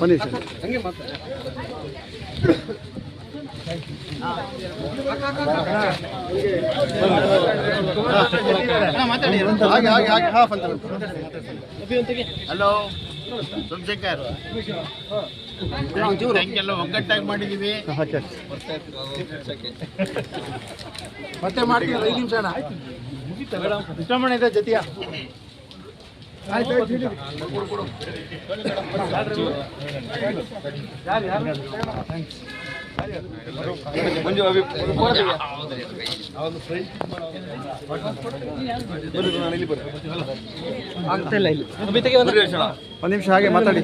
ಬನ್ನಿ ಸರ್. ಹಾಗೆ ಹಲೋ ಸೋಮಶೇಖರ್ ಎಲ್ಲ ಒಗ್ಗಟ್ಟಾಗಿ ಮಾಡಿದ್ದೀವಿ ಮತ್ತೆ ಮಾಡ್ತೀವಿ ಐದು ನಿಮಿಷ ಇದೆ ಜೊತೆಯ. ಮಂಜು ಆಯ್ತು ಹೇಳಿ. ಇಲ್ಲ ಇಲ್ಲಿ ಒಂದು ನಿಮಿಷ ಹಾಗೆ ಮಾತಾಡಿ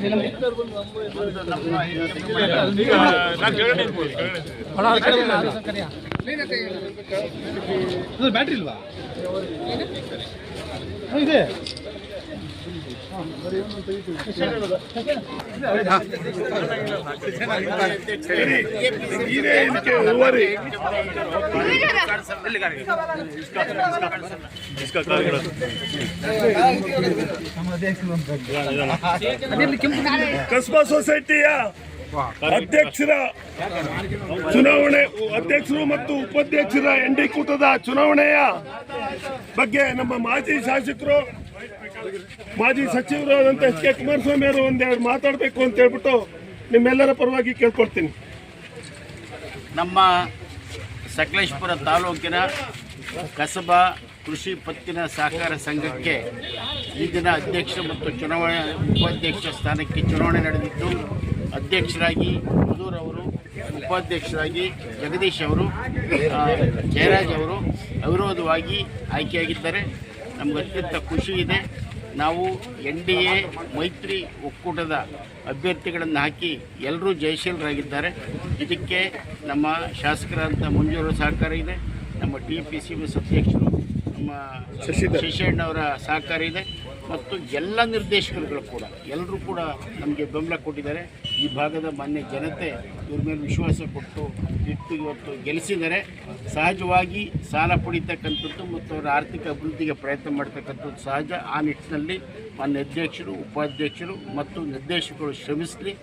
ಬ್ಯಾಟ್ರಿ ಇಲ್ವಾ ಇದೆ ಕಸ್ಬಾ ಸೊಸೈಟಿಯ ಅಧ್ಯಕ್ಷರ ಚುನಾವಣೆ, ಅಧ್ಯಕ್ಷರು ಮತ್ತು ಉಪಾಧ್ಯಕ್ಷರ ಎನ್ ಡಿ ಕೂಟದ ಚುನಾವಣೆಯ ಬಗ್ಗೆ ನಮ್ಮ ಮಾಜಿ ಶಾಸಕರು ಮಾಜಿ ಸಚಿವರು ಆದಂತ ಎಚ್ ಕೆ ಕುಮಾರಸ್ವಾಮಿ ಅವರು ಒಂದೆರಡು ಮಾತಾಡಬೇಕು ಅಂತ ಹೇಳ್ಬಿಟ್ಟು ನಿಮ್ಮೆಲ್ಲರ ಪರವಾಗಿ ಕೇಳ್ಕೊಡ್ತೀನಿ ನಮ್ಮ ಸಕಲೇಶ್ಪುರ ತಾಲೂಕಿನ ಕಸಬಾ ಕೃಷಿ ಪತ್ತಿನ ಸಹಕಾರ ಸಂಘಕ್ಕೆ ಈ ದಿನ ಅಧ್ಯಕ್ಷ ಮತ್ತು ಚುನಾವಣೆ ಉಪಾಧ್ಯಕ್ಷ ಸ್ಥಾನಕ್ಕೆ ಚುನಾವಣೆ ನಡೆದಿದ್ದು, ಅಧ್ಯಕ್ಷರಾಗಿ ಮಧೂರ್ ಅವರು, ಉಪಾಧ್ಯಕ್ಷರಾಗಿ ಜಗದೀಶ್ ಅವರು ಜಯರಾಜ್ ಅವರು ಅವಿರೋಧವಾಗಿ ಆಯ್ಕೆಯಾಗಿದ್ದಾರೆ. ನಮ್ಗೆ ಅತ್ಯಂತ ಖುಷಿ ಇದೆ. ನಾವು ಎನ್ ಡಿ ಎ ಮೈತ್ರಿ ಒಕ್ಕೂಟದ ಅಭ್ಯರ್ಥಿಗಳನ್ನು ಹಾಕಿ ಎಲ್ಲರೂ ಜಯಶೀಲರಾಗಿದ್ದಾರೆ. ಇದಕ್ಕೆ ನಮ್ಮ ಶಾಸಕರಂತ ಮಂಜೂರು ಸಹಕಾರ ಇದೆ. ನಮ್ಮ ಟಿ ಪಿ ಸಿ ಬಸ್ ಅಧ್ಯಕ್ಷರು ನಮ್ಮ ಶಶಿಧರ್. ಅವರ ಸಹಕಾರ ಇದೆ. ಮತ್ತು ಎಲ್ಲ ನಿರ್ದೇಶಕರುಗಳು ಕೂಡ ಎಲ್ಲರೂ ಕೂಡ ನಮಗೆ ಬೆಂಬಲ ಕೊಟ್ಟಿದ್ದಾರೆ. ಈ ಭಾಗದ ಮಾನ್ಯ ಜನತೆ ಇವ್ರ ಮೇಲೆ ವಿಶ್ವಾಸ ಕೊಟ್ಟು ಇಟ್ಟು ಇವತ್ತು ಗೆಲ್ಲಿಸಿದರೆ ಸಹಜವಾಗಿ ಸಾಲ ಪಡೀತಕ್ಕಂಥದ್ದು ಮತ್ತು ಅವರ ಆರ್ಥಿಕ ಅಭಿವೃದ್ಧಿಗೆ ಪ್ರಯತ್ನ ಮಾಡ್ತಕ್ಕಂಥದ್ದು ಸಹಜ. ಆ ನಿಟ್ಟಿನಲ್ಲಿ ಮಾನ್ಯ ಅಧ್ಯಕ್ಷರು, ಉಪಾಧ್ಯಕ್ಷರು ಮತ್ತು ನಿರ್ದೇಶಕರು ಶ್ರಮಿಸಲಿ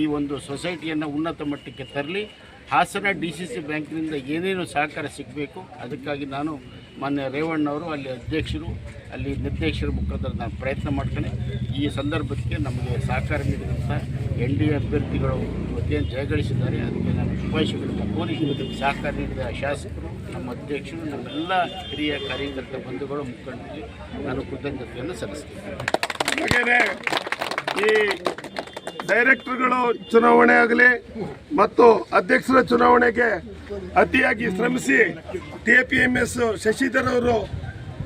ಈ ಒಂದು ಸೊಸೈಟಿಯನ್ನು ಉನ್ನತ ಮಟ್ಟಕ್ಕೆ ತರಲಿ. ಹಾಸನ ಡಿ ಸಿ ಸಿ ಬ್ಯಾಂಕ್ನಿಂದ ಏನೇನು ಸಹಕಾರ ಸಿಗಬೇಕು, ಅದಕ್ಕಾಗಿ ನಾನು ಮಾನ್ಯ ರೇವಣ್ಣವರು, ಅಲ್ಲಿ ಅಧ್ಯಕ್ಷರು, ಅಲ್ಲಿ ನಿರ್ದೇಶಕರ ಮುಖಾಂತರ ನಾನು ಪ್ರಯತ್ನ ಮಾಡ್ತೇನೆ. ಈ ಸಂದರ್ಭಕ್ಕೆ ನಮಗೆ ಸಹಕಾರ ನೀಡಿದಂಥ ಎನ್ ಡಿ ಎ ಅಭ್ಯರ್ಥಿಗಳು ಇವತ್ತೇನು ಜಯಗಳಿಸಿದ್ದಾರೆ ಅದಕ್ಕೆ ನಾನು ಶುಭಾಶಯಗಳನ್ನು ಕೋರಿ ಸಹಕಾರ ನೀಡಿದ ಶಾಸಕರು, ನಮ್ಮ ಅಧ್ಯಕ್ಷರು ನಮ್ಮೆಲ್ಲ ಹಿರಿಯ ಕಾರ್ಯಕರ್ತ ಬಂಧುಗಳು, ಮುಖಂಡರಿಗೆ ನಾನು ಕೃತಜ್ಞತೆಯನ್ನು ಸಲ್ಲಿಸ್ತೇನೆ ಈ ಡೈರೆಕ್ಟರ್ಗಳು ಚುನಾವಣೆ ಆಗಲಿ ಮತ್ತು ಅಧ್ಯಕ್ಷರ ಚುನಾವಣೆಗೆ ಅತಿಯಾಗಿ ಶ್ರಮಿಸಿ T P M S Shashidhar ಅವರು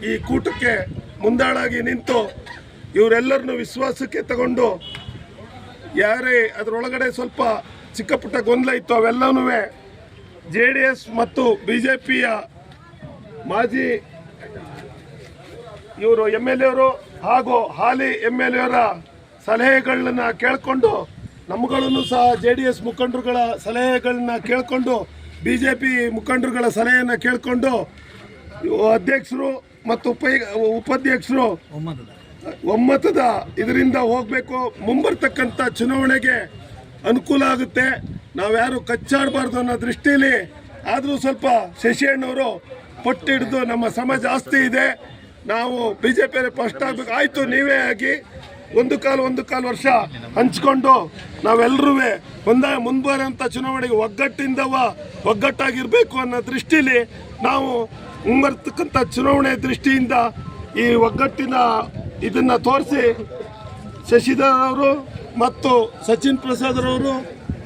ಈ ಕೂಟಕ್ಕೆ ಮುಂದಾಳಾಗಿ ನಿಂತು ಇವರೆಲ್ಲರನ್ನು ವಿಶ್ವಾಸಕ್ಕೆ ತಗೊಂಡು ಯಾರೇ ಅದರೊಳಗಡೆ ಸ್ವಲ್ಪ ಚಿಕ್ಕ ಪುಟ್ಟ ಗೊಂದಲ ಇತ್ತು ಅವೆಲ್ಲವೂ ಜೆ ಡಿ ಎಸ್ ಮತ್ತು ಬಿ ಜೆ ಪಿಯ ಮಾಜಿ ಇವರು ಎಂ ಎಲ್ ಎರು ಹಾಗೂ ಹಾಲಿ ಎಂ ಎಲ್ ಎವರ ಸಲಹೆಗಳನ್ನ ಕೇಳಿಕೊಂಡು ನಮ್ಮಗಳನ್ನು ಸಹ ಜೆ ಡಿ ಎಸ್ ಮುಖಂಡರುಗಳ ಸಲಹೆಗಳನ್ನ ಕೇಳಿಕೊಂಡು ಬಿ ಜೆ ಪಿ ಮುಖಂಡರುಗಳ ಸಲಹೆಯನ್ನು ಕೇಳಿಕೊಂಡು ಅಧ್ಯಕ್ಷರು ಮತ್ತು ಉಪ, ಉಪಾಧ್ಯಕ್ಷರು ಒಮ್ಮತದ ಇದರಿಂದ ಹೋಗಬೇಕು, ಮುಂಬರ್ತಕ್ಕಂಥ ಚುನಾವಣೆಗೆ ಅನುಕೂಲ ಆಗುತ್ತೆ. ನಾವ್ಯಾರು ಕಚ್ಚಾಡಬಾರ್ದು ಅನ್ನೋ ದೃಷ್ಟಿಯಲ್ಲಿ ಆದರೂ ಸ್ವಲ್ಪ ಶಶಿಯಣ್ಣವರು ಪಟ್ಟು ಹಿಡಿದು ನಮ್ಮ ಸಮಾಜ ಜಾಸ್ತಿ ಇದೆ. ನಾವು ಬಿ ಜೆ ಪಿಯಲ್ಲಿ ಫಸ್ಟ್ ಆಗಬೇಕು. ಆಯಿತು, ನೀವೇ ಆಗಿ. ಒಂದು ಕಾಲು ಒಂದು ಕಾಲು ವರ್ಷ ಹಂಚ್ಕೊಂಡು ನಾವೆಲ್ಲರೂ ಒಂದ ಮುಂಬರುವಂಥ ಚುನಾವಣೆಗೆ ಒಗ್ಗಟ್ಟಿಂದವ ಒಗ್ಗಟ್ಟಾಗಿರಬೇಕು ಅನ್ನೋ ದೃಷ್ಟಿಲಿ ನಾವು ಮುಂಬರ್ತಕ್ಕಂಥ ಚುನಾವಣೆ ದೃಷ್ಟಿಯಿಂದ ಈ ಒಗ್ಗಟ್ಟಿನ ಇದನ್ನು ತೋರಿಸಿ ಶಶಿಧರ್ ಅವರು ಮತ್ತು ಸಚಿನ್ ಪ್ರಸಾದ್ ಅವರು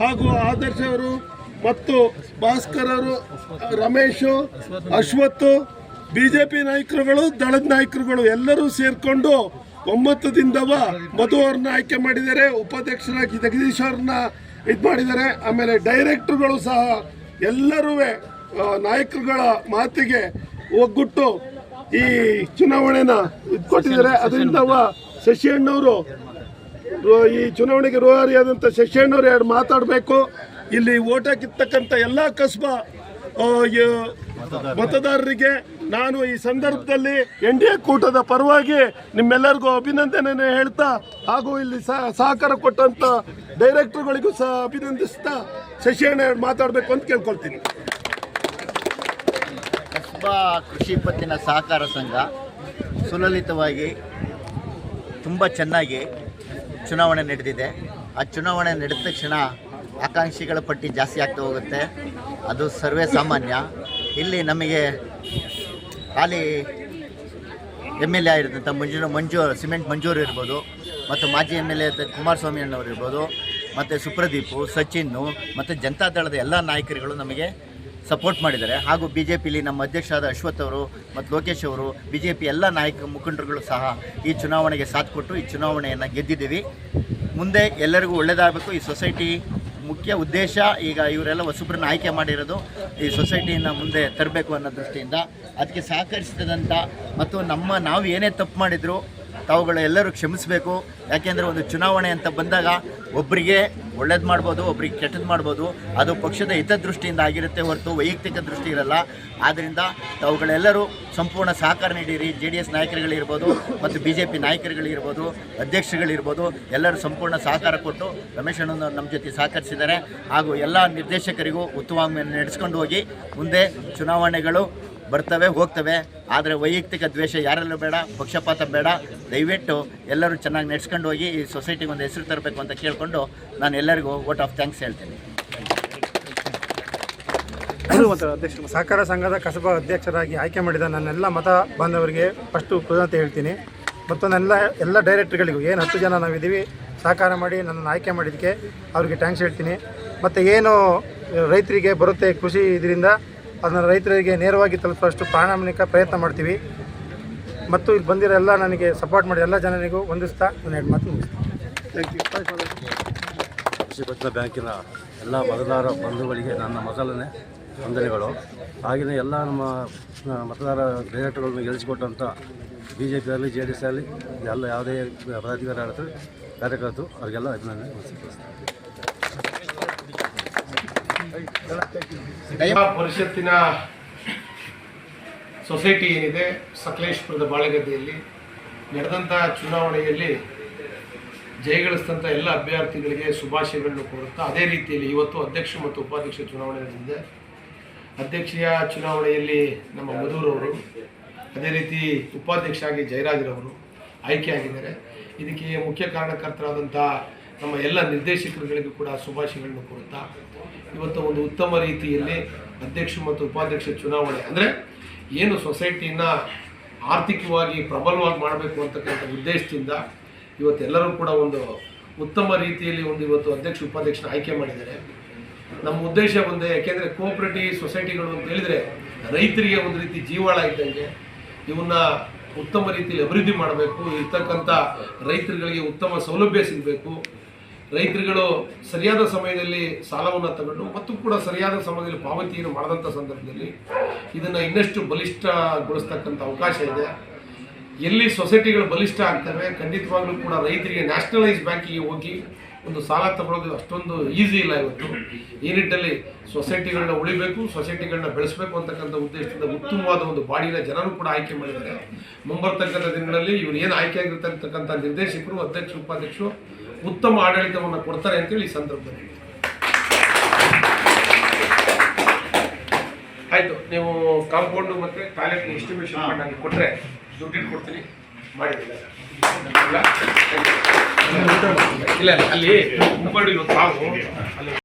ಹಾಗೂ ಆದರ್ಶ್ ಅವರು ಮತ್ತು ಭಾಸ್ಕರ್ ಅವರು, Ramesh Ashwath B J P ನಾಯಕರುಗಳು, ದಳದ ನಾಯಕರುಗಳು ಎಲ್ಲರೂ ಸೇರಿಕೊಂಡು ಒಮ್ಮತದಿಂದವ ಮಧು ಅವ್ರನ್ನ ಆಯ್ಕೆ ಮಾಡಿದ್ದಾರೆ, ಉಪಾಧ್ಯಕ್ಷರಾಗಿ ಜಗದೀಶ್ ಅವ್ರನ್ನ ಇದು ಮಾಡಿದ್ದಾರೆ. ಆಮೇಲೆ ಡೈರೆಕ್ಟ್ರುಗಳು ಸಹ ಎಲ್ಲರೂ ನಾಯಕರುಗಳ ಮಾತಿಗೆ ಒಗ್ಗುಟ್ಟು ಈ ಚುನಾವಣೆನ ಇದು ಕೊಟ್ಟಿದ್ದಾರೆ. ಅದರಿಂದ ಶಶಿಯಣ್ಣವರು ಈ ಚುನಾವಣೆಗೆ ರೋಹಾರಿಯಾದಂಥ ಶಶಿಯಣ್ಣವ್ರು ಎರಡು ಮಾತಾಡಬೇಕು? ಇಲ್ಲಿ ಓಟ್ ಹಾಕಿರ್ತಕ್ಕಂಥ ಎಲ್ಲ ಕಸ್ಬಾ ಮತದಾರರಿಗೆ ನಾನು ಈ ಸಂದರ್ಭದಲ್ಲಿ ಎನ್ ಡಿ ಎ ಕೂಟದ ಪರವಾಗಿ ನಿಮ್ಮೆಲ್ಲರಿಗೂ ಅಭಿನಂದನೆ ಹೇಳ್ತಾ ಹಾಗೂ ಇಲ್ಲಿ ಸಹ- ಸಹಕಾರ ಕೊಟ್ಟಂತ ಡೈರೆಕ್ಟರ್ಗಳಿಗೂ ಸಹ ಅಭಿನಂದಿಸ್ತಾ ಶಶಿಯಣ್ಣ ಮಾತಾಡಬೇಕು ಅಂತ ಕೇಳ್ಕೊಳ್ತೀನಿ. ಕಸ್ಬಾ ಕೃಷಿ ಪತ್ತಿನ ಸಹಕಾರ ಸಂಘ ಸುಲಲಿತವಾಗಿ ತುಂಬ ಚೆನ್ನಾಗಿ ಚುನಾವಣೆ ನಡೆದಿದೆ. ಆ ಚುನಾವಣೆ ನಡೆದ ತಕ್ಷಣ ಆಕಾಂಕ್ಷಿಗಳ ಪಟ್ಟಿ ಜಾಸ್ತಿ ಆಗ್ತಾ ಹೋಗುತ್ತೆ. ಅದು ಸರ್ವೇ ಸಾಮಾನ್ಯ. ಇಲ್ಲಿ ನಮಗೆ ಖಾಲಿ ಎಂ ಎಲ್ ಎ ಆಗಿರ್ತಂಥ ಮಂಜು ಮಂಜು ಸಿಮೆಂಟ್ ಮಂಜೂರು ಇರ್ಬೋದು, ಮತ್ತು ಮಾಜಿ ಎಂ ಎಲ್ ಎ ಕುಮಾರಸ್ವಾಮಿ ಅಣ್ಣವ್ರು ಇರ್ಬೋದು, ಮತ್ತು ಸುಪ್ರದೀಪು, ಸಚಿನ್ನು, ಮತ್ತು ಜನತಾದಳದ ಎಲ್ಲ ನಾಯಕರುಗಳು ನಮಗೆ ಸಪೋರ್ಟ್ ಮಾಡಿದ್ದಾರೆ. ಹಾಗೂ ಬಿ ಜೆ ಪಿಲಿ ನಮ್ಮ ಅಧ್ಯಕ್ಷರಾದ ಅಶ್ವಥ್ ಅವರು ಮತ್ತು ಲೋಕೇಶ್ ಅವರು ಬಿ ಜೆ ಪಿ ಎಲ್ಲ ನಾಯಕ ಮುಖಂಡರುಗಳು ಸಹ ಈ ಚುನಾವಣೆಗೆ ಸಾಥ್ ಕೊಟ್ಟು ಈ ಚುನಾವಣೆಯನ್ನು ಗೆದ್ದಿದ್ದೀವಿ. ಮುಂದೆ ಎಲ್ಲರಿಗೂ ಒಳ್ಳೆಯದಾಗಬೇಕು ಈ ಸೊಸೈಟಿ ಮುಖ್ಯ ಉದ್ದೇಶ ಈಗ ಇವರೆಲ್ಲ ಹೊಸಬ್ರನ್ನ ಆಯ್ಕೆ ಮಾಡಿರೋದು ಈ ಸೊಸೈಟಿಯಿಂದ ಮುಂದೆ ತರಬೇಕು ಅನ್ನೋ ದೃಷ್ಟಿಯಿಂದ. ಅದಕ್ಕೆ ಸಹಕರಿಸಿದಂಥ ಮತ್ತು ನಮ್ಮ ನಾವು ಏನೇ ತಪ್ಪು ಮಾಡಿದ್ರು ತಾವುಗಳು ಎಲ್ಲರೂ ಕ್ಷಮಿಸಬೇಕು. ಯಾಕೆಂದರೆ ಒಂದು ಚುನಾವಣೆ ಅಂತ ಬಂದಾಗ ಒಬ್ಬರಿಗೆ ಒಳ್ಳೇದು ಮಾಡ್ಬೋದು, ಒಬ್ರಿಗೆ ಕೆಟ್ಟದ್ದು ಮಾಡ್ಬೋದು, ಅದು ಪಕ್ಷದ ಹಿತದೃಷ್ಟಿಯಿಂದ ಆಗಿರುತ್ತೆ ಹೊರತು ವೈಯಕ್ತಿಕ ದೃಷ್ಟಿ ಇರಲ್ಲ. ಆದ್ದರಿಂದ ಅವುಗಳೆಲ್ಲರೂ ಸಂಪೂರ್ಣ ಸಹಕಾರ ನೀಡಿರಿ. ಜೆ ಡಿ ಎಸ್ ನಾಯಕರುಗಳಿರ್ಬೋದು ಮತ್ತು ಬಿ ಜೆ ಪಿ ನಾಯಕರುಗಳಿರ್ಬೋದು ಅಧ್ಯಕ್ಷಗಳಿರ್ಬೋದು ಎಲ್ಲರೂ ಸಂಪೂರ್ಣ ಸಹಕಾರ ಕೊಟ್ಟು ರಮೇಶ್ ಅಣ್ಣನವರು ನಮ್ಮ ಜೊತೆ ಸಹಕರಿಸಿದ್ದಾರೆ. ಹಾಗೂ ಎಲ್ಲ ನಿರ್ದೇಶಕರಿಗೂ ಉತ್ತಮ ನಡೆಸ್ಕೊಂಡು ಹೋಗಿ ಮುಂದೆ ಚುನಾವಣೆಗಳು ಬರ್ತವೆ, ಹೋಗ್ತವೆ. ಆದರೆ ವೈಯಕ್ತಿಕ ದ್ವೇಷ ಯಾರಲ್ಲೂ ಬೇಡ, ಪಕ್ಷಪಾತ ಬೇಡ. ದಯವಿಟ್ಟು ಎಲ್ಲರೂ ಚೆನ್ನಾಗಿ ನಡೆಸ್ಕೊಂಡು ಹೋಗಿ ಈ ಸೊಸೈಟಿಗೆ ಒಂದು ಹೆಸರು ತರಬೇಕು ಅಂತ ಕೇಳಿಕೊಂಡು ನಾನು ಎಲ್ಲರಿಗೂ ವೋಟ್ ಆಫ್ ಥ್ಯಾಂಕ್ಸ್ ಹೇಳ್ತೀನಿ. ಸಹಕಾರ ಸಂಘದ ಕಸಬಾ ಅಧ್ಯಕ್ಷರಾಗಿ ಆಯ್ಕೆ ಮಾಡಿದ ನನ್ನೆಲ್ಲ ಮತ ಬಾಂಧವರಿಗೆ ಫಸ್ಟು ಕೃತಜ್ಞತೆ ಹೇಳ್ತೀನಿ. ಮತ್ತು ನನ್ನ ಎಲ್ಲ ಡೈರೆಕ್ಟ್ರ್ಗಳಿಗೂ, ಏನು ಹತ್ತು ಜನ ನಾವಿದ್ದೀವಿ, ಸಹಕಾರ ಮಾಡಿ ನನ್ನನ್ನು ಆಯ್ಕೆ ಮಾಡಿದ್ದಕ್ಕೆ ಅವರಿಗೆ ಥ್ಯಾಂಕ್ಸ್ ಹೇಳ್ತೀನಿ. ಮತ್ತು ಏನು ರೈತರಿಗೆ ಬರುತ್ತೆ ಕೃಷಿ ಇದರಿಂದ ಅದನ್ನು ರೈತರಿಗೆ ನೇರವಾಗಿ ತಲುಪುವಷ್ಟು ಪ್ರಾಮಾಣಿಕ ಪ್ರಯತ್ನ ಮಾಡ್ತೀವಿ. ಮತ್ತು ಇಲ್ಲಿ ಬಂದಿರೋ ಎಲ್ಲ ನನಗೆ ಸಪೋರ್ಟ್ ಮಾಡಿ ಎಲ್ಲ ಜನರಿಗೂ ಹೊಂದಿಸ್ತಾ ನಾನು ಎರಡು ಮಾತು ಕೃಷಿ ಪತ್ತಿನ ಬ್ಯಾಂಕಿನ ಎಲ್ಲ ಮತದಾರ ಬಂಧುಗಳಿಗೆ ನನ್ನ ಮೊದಲನೇ ವಂದನೆಗಳು. ಹಾಗೆಯೇ ಎಲ್ಲ ನಮ್ಮ ಮತದಾರ ಗ್ರೇಟ್ಗಳನ್ನು ಗೆಲ್ಲಿಸಿಕೊಟ್ಟಂಥ ಬಿ ಜೆ ಪಿ ಆಗಲಿ ಜೆ ಡಿ ಎಸ್ ಆಗಲಿ ಎಲ್ಲ ಯಾವುದೇ ಪದಾಧಿಕಾರಿ ಆಡಳಿತ ಕಾರ್ಯಕರ್ತರು ಅವರಿಗೆಲ್ಲ ಅಭಿನಂದನೆ. ಪರಿಷತ್ತಿನ ಸೊಸೈಟಿ ಏನಿದೆ, ಸಕಲೇಶ್ಪುರದ ಬಾಳೆಗದ್ದೆಯಲ್ಲಿ ನಡೆದಂಥ ಚುನಾವಣೆಯಲ್ಲಿ ಜಯಗಳಿಸಿದಂಥ ಎಲ್ಲ ಅಭ್ಯರ್ಥಿಗಳಿಗೆ ಶುಭಾಶಯಗಳನ್ನು ಕೋರುತ್ತಾ, ಅದೇ ರೀತಿಯಲ್ಲಿ ಇವತ್ತು ಅಧ್ಯಕ್ಷ ಮತ್ತು ಉಪಾಧ್ಯಕ್ಷ ಚುನಾವಣೆ ನಡೆದಿದೆ. ಅಧ್ಯಕ್ಷೀಯ ಚುನಾವಣೆಯಲ್ಲಿ ನಮ್ಮ ಮಧುರವರು ಅದೇ ರೀತಿ ಉಪಾಧ್ಯಕ್ಷ ಆಗಿ ಜಯರಾಜರವರು ಆಯ್ಕೆಯಾಗಿದ್ದಾರೆ ಇದಕ್ಕೆ ಮುಖ್ಯ ಕಾರಣಕರ್ತರಾದಂಥ ನಮ್ಮ ಎಲ್ಲ ನಿರ್ದೇಶಕರುಗಳಿಗೂ ಕೂಡ ಶುಭಾಶಯಗಳನ್ನು ಕೋರುತ್ತಾ, ಇವತ್ತು ಒಂದು ಉತ್ತಮ ರೀತಿಯಲ್ಲಿ ಅಧ್ಯಕ್ಷ ಮತ್ತು ಉಪಾಧ್ಯಕ್ಷ ಚುನಾವಣೆ ಅಂದರೆ ಏನು ಸೊಸೈಟಿಯನ್ನು ಆರ್ಥಿಕವಾಗಿ ಪ್ರಬಲವಾಗಿ ಮಾಡಬೇಕು ಅಂತಕ್ಕಂಥ ಉದ್ದೇಶದಿಂದ ಇವತ್ತೆಲ್ಲರೂ ಕೂಡ ಒಂದು ಉತ್ತಮ ರೀತಿಯಲ್ಲಿ ಒಂದು ಇವತ್ತು ಅಧ್ಯಕ್ಷ, ಉಪಾಧ್ಯಕ್ಷನ ಆಯ್ಕೆ ಮಾಡಿದ್ದಾರೆ. ನಮ್ಮ ಉದ್ದೇಶ ಒಂದೇ, ಯಾಕೆಂದರೆ ಕೋಆಪರೇಟಿವ್ ಸೊಸೈಟಿಗಳು ಅಂತ ಹೇಳಿದರೆ ರೈತರಿಗೆ ಒಂದು ರೀತಿ ಜೀವಾಳ ಇದ್ದಂಗೆ ಇವನ್ನ ಉತ್ತಮ ರೀತಿಯಲ್ಲಿ ಅಭಿವೃದ್ಧಿ ಮಾಡಬೇಕು, ಇರ್ತಕ್ಕಂಥ ರೈತರುಗಳಿಗೆ ಉತ್ತಮ ಸೌಲಭ್ಯ ಸಿಗಬೇಕು ರೈತರುಗಳು ಸರಿಯಾದ ಸಮಯದಲ್ಲಿ ಸಾಲವನ್ನು ತಗೊಂಡು ಮತ್ತು ಕೂಡ ಸರಿಯಾದ ಸಮಯದಲ್ಲಿ ಪಾವತಿಯನ್ನು ಮಾಡದಂಥ ಸಂದರ್ಭದಲ್ಲಿ ಇದನ್ನು ಇನ್ನಷ್ಟು ಬಲಿಷ್ಠಗೊಳಿಸ್ತಕ್ಕಂಥ ಅವಕಾಶ ಇದೆ. ಎಲ್ಲಿ ಸೊಸೈಟಿಗಳು ಬಲಿಷ್ಠ ಆಗ್ತವೆ, ಖಂಡಿತವಾಗ್ಲೂ ಕೂಡ ರೈತರಿಗೆ ನ್ಯಾಷನಲೈಸ್ ಬ್ಯಾಂಕಿಗೆ ಹೋಗಿ ಒಂದು ಸಾಲ ತಗೊಳ್ಳೋದು ಅಷ್ಟೊಂದು ಈಸಿ ಇಲ್ಲ ಇವತ್ತು. ಈ ನಿಟ್ಟಲ್ಲಿ ಸೊಸೈಟಿಗಳನ್ನ ಉಳಿಬೇಕು, ಸೊಸೈಟಿಗಳನ್ನ ಬೆಳೆಸಬೇಕು ಅಂತಕ್ಕಂಥ ಉದ್ದೇಶದಿಂದ ಉತ್ತಮವಾದ ಒಂದು ಬಾಡಿನ ಜನರು ಕೂಡ ಆಯ್ಕೆ ಮಾಡಿದ್ದಾರೆ. ಮುಂಬರ್ತಕ್ಕಂಥ ದಿನಗಳಲ್ಲಿ ಇವರು ಏನು ಆಯ್ಕೆ ಆಗಿರ್ತಕ್ಕಂಥ ನಿರ್ದೇಶಕರು, ಅಧ್ಯಕ್ಷರು, ಉಪಾಧ್ಯಕ್ಷರು ಉತ್ತಮ ಆಡಳಿತವನ್ನು ಕೊಡ್ತಾರೆ ಅಂತೇಳಿ ಈ ಸಂದರ್ಭದಲ್ಲಿ ಆಯ್ತು ನೀವು ಕಾಂಪೌಂಡು ಮತ್ತೆ ಟಾಯ್ಲೆಟ್ ಎಸ್ಟಿಮೇಷನ್ ಮಾಡಿ ನನಗೆ ಕೊಟ್ಟರೆ ದುಡ್ಡು ಕೊಡ್ತೀನಿ ಮಾಡಿಲ್ಲ ಇಲ್ಲ ಅಲ್ಲಿ ತಾವು